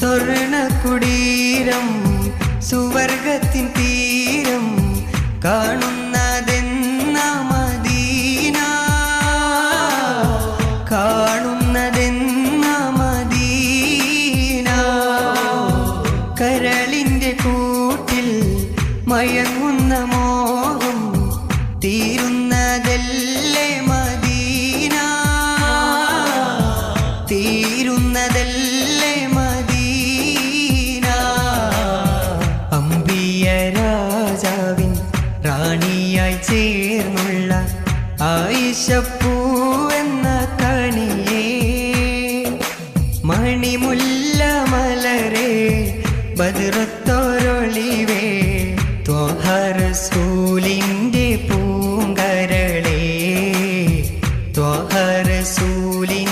സ്വർണ കുടീരം സുവർഗത്തിൻ തീരം കാണുന്നതെന്ന Medina? കാണുന്നതെന്ന Medina? കരളിന്റെ കൂട്ടിൽ മയങ്ങുന്ന മോഹം തീരുന്നതല്ലേ മദീന? തീരുന്നതല്ലേ രാജാവിൻ റാണിയായി ചേർന്നുള്ള ആയിഷപ്പൂ എന്ന കണിയേ മണിമുല്ല മലരെ ബദുറത്തോരൊളിവേ ത്വഹരസൂലിന്റെ പൂങ്കരളേ ത്വഹരസൂലിൻ